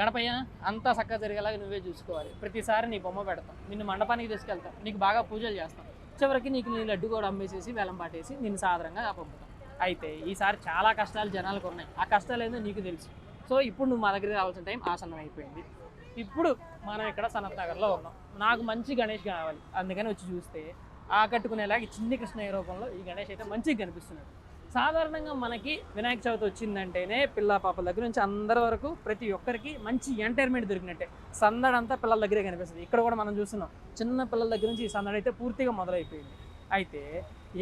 గణపయ్య అంతా చక్కగా జరిగేలాగా నువ్వే చూసుకోవాలి. ప్రతిసారి నీ బొమ్మ పెడతాం. నిన్ను మండపానికి తీసుకెళ్తాం. నీకు బాగా పూజలు చేస్తాం. చివరికి నీకు నీ లడ్డు కూడా అమ్మేసేసి వేలం పాటేసి నిన్ను సాధారణంగా పంపుతాం అయితే ఈసారి చాలా కష్టాలు జనాలకు ఉన్నాయి. ఆ కష్టాలు ఏందో నీకు తెలుసు. సో ఇప్పుడు నువ్వు మా దగ్గర రావాల్సిన టైం ఆసన్నం అయిపోయింది. ఇప్పుడు మనం ఇక్కడ సనత్ నగర్లో ఉన్నాం. నాకు మంచి గణేష్ కావాలి. అందుకని వచ్చి చూస్తే ఆకట్టుకునేలాగా చిన్ని కృష్ణయ్య రూపంలో ఈ గణేష్ అయితే మంచిగా కనిపిస్తున్నాడు. సాధారణంగా మనకి వినాయక చవితి వచ్చిందంటేనే పిల్ల పాపల దగ్గర నుంచి అందరి వరకు ప్రతి ఒక్కరికి మంచి ఎంటర్టైన్మెంట్ దొరికినట్టే. సందడంతా పిల్లల దగ్గరే కనిపిస్తుంది. ఇక్కడ కూడా మనం చూస్తున్నాం. చిన్న పిల్లల దగ్గర నుంచి ఈ సందడి అయితే పూర్తిగా మొదలైపోయింది. అయితే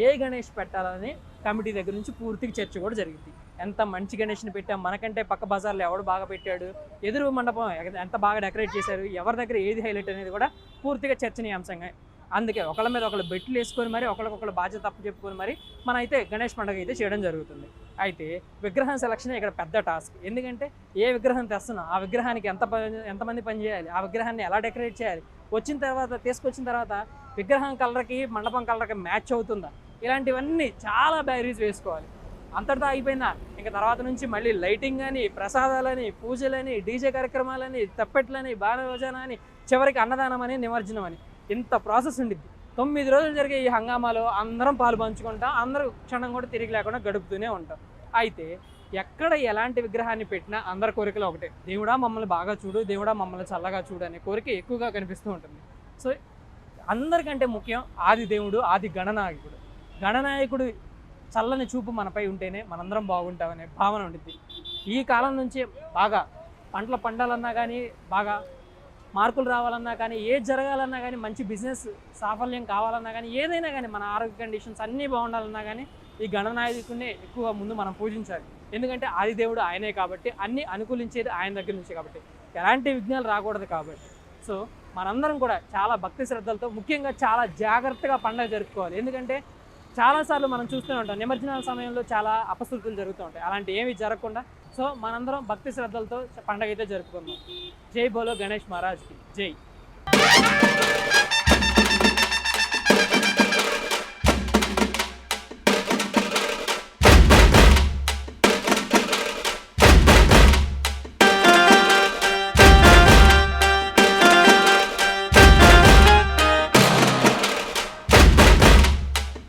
ఏ గణేష్ పెట్టాలని కమిటీ దగ్గర నుంచి పూర్తిగా చర్చ కూడా జరిగింది. ఎంత మంచి గణేష్ని పెట్టాం. మనకంటే పక్క బజార్లో ఎవడు బాగా పెట్టాడు? ఎదురు మండపం ఎంత బాగా డెకరేట్ చేశారు? ఎవరి దగ్గర ఏది హైలైట్ అనేది కూడా పూర్తిగా చర్చనీయాంశంగా అందుకే ఒకళ్ళ మీద ఒకళ్ళు బెట్లు వేసుకొని మరి ఒకరికొకళ్ళు బాధ్యత తప్పు చెప్పుకొని మరి మన అయితే గణేష్ పండుగ అయితే చేయడం జరుగుతుంది. అయితే విగ్రహం సెలక్షన్ ఇక్కడ పెద్ద టాస్క్ ఎందుకంటే ఏ విగ్రహం తెస్తున్నాం ఆ విగ్రహానికి ఎంత పని ఎంతమంది పని చేయాలి ఆ విగ్రహాన్ని ఎలా డెకరేట్ చేయాలి వచ్చిన తర్వాత తీసుకొచ్చిన తర్వాత విగ్రహం కలర్కి మండపం కలర్కి మ్యాచ్ అవుతుందా? ఇలాంటివన్నీ చాలా బ్యారీస్ వేసుకోవాలి. అంతటితో అయిపోయినా ఇంకా తర్వాత నుంచి మళ్ళీ లైటింగ్ అని ప్రసాదాలని పూజలని డీజే కార్యక్రమాలని తప్పెట్లని బాణభోజన అని చివరికి అన్నదానం అని నిమజ్జనం అని. ఇంత ప్రాసెస్ ఉండిద్ది. తొమ్మిది రోజులు జరిగే ఈ హంగామాలో అందరం పాలు పంచుకుంటాం అందరూ క్షణం కూడా తిరిగి లేకుండా గడుపుతూనే ఉంటాం. అయితే ఎక్కడ ఎలాంటి విగ్రహాన్ని పెట్టినా అందరి కోరికలు ఒకటే. దేవుడా మమ్మల్ని బాగా చూడు దేవుడా మమ్మల్ని చల్లగా చూడు అనే కోరిక ఎక్కువగా కనిపిస్తూ ఉంటుంది. సో అందరికంటే ముఖ్యం ఆది దేవుడు ఆది గణనాయకుడు. గణనాయకుడు చల్లని చూపు మనపై ఉంటేనే మనందరం బాగుంటామనే భావన ఉంటుంది ఈ కాలం నుంచి బాగా పంటలు పండాలన్నా కానీ బాగా మార్కులు రావాలన్నా కానీ ఏది జరగాలన్నా కానీ మంచి బిజినెస్ సాఫల్యం కావాలన్నా కానీ ఏదైనా కానీ మన ఆరోగ్య కండిషన్స్ అన్నీ బాగుండాలన్నా కానీ ఈ గణనాయకుడినే ఎక్కువ ముందు మనం పూజించాలి. ఎందుకంటే ఆదిదేవుడు ఆయనే కాబట్టి అన్ని అనుకూలించేది ఆయన దగ్గర నుంచి కాబట్టి ఎలాంటి విఘ్నాలు రాకూడదు కాబట్టి. సో మనందరం కూడా చాలా భక్తి శ్రద్ధలతో ముఖ్యంగా చాలా జాగ్రత్తగా పండుగ జరుపుకోవాలి. ఎందుకంటే చాలాసార్లు మనం చూస్తూనే ఉంటాం. నిమజ్జనాల సమయంలో చాలా అపశృతులు జరుగుతూ ఉంటాయి. అలాంటి ఏమీ జరగకుండా సో మనందరం భక్తి శ్రద్ధలతో పండగ అయితే జరుపుకుందాం. జై బోలో గణేష్ మహారాజ్కి. జై.